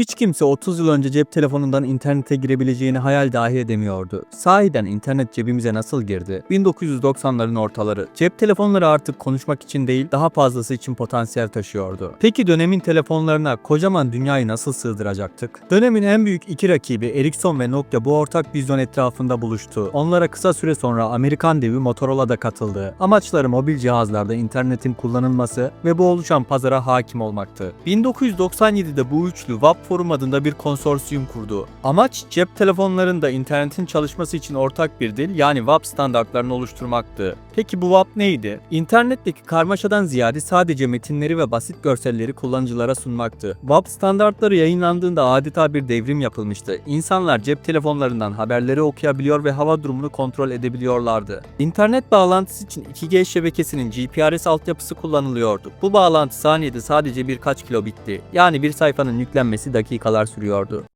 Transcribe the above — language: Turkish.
Hiç kimse 30 yıl önce cep telefonundan internete girebileceğini hayal dahi edemiyordu. Sahiden internet cebimize nasıl girdi? 1990'ların ortaları. Cep telefonları artık konuşmak için değil, daha fazlası için potansiyel taşıyordu. Peki dönemin telefonlarına kocaman dünyayı nasıl sığdıracaktık? Dönemin en büyük iki rakibi Ericsson ve Nokia bu ortak vizyon etrafında buluştu. Onlara kısa süre sonra Amerikan devi Motorola da katıldı. Amaçları mobil cihazlarda internetin kullanılması ve bu oluşan pazara hakim olmaktı. 1997'de bu üçlü WAP Forum adında bir konsorsiyum kurdu. Amaç cep telefonlarında internetin çalışması için ortak bir dil yani WAP standartlarını oluşturmaktı. Peki bu WAP neydi? İnternetteki karmaşadan ziyade sadece metinleri ve basit görselleri kullanıcılara sunmaktı. WAP standartları yayınlandığında adeta bir devrim yapılmıştı. İnsanlar cep telefonlarından haberleri okuyabiliyor ve hava durumunu kontrol edebiliyorlardı. İnternet bağlantısı için 2G şebekesinin GPRS altyapısı kullanılıyordu. Bu bağlantı saniyede sadece birkaç kilobitti. Yani bir sayfanın yüklenmesi dakikalar sürüyordu.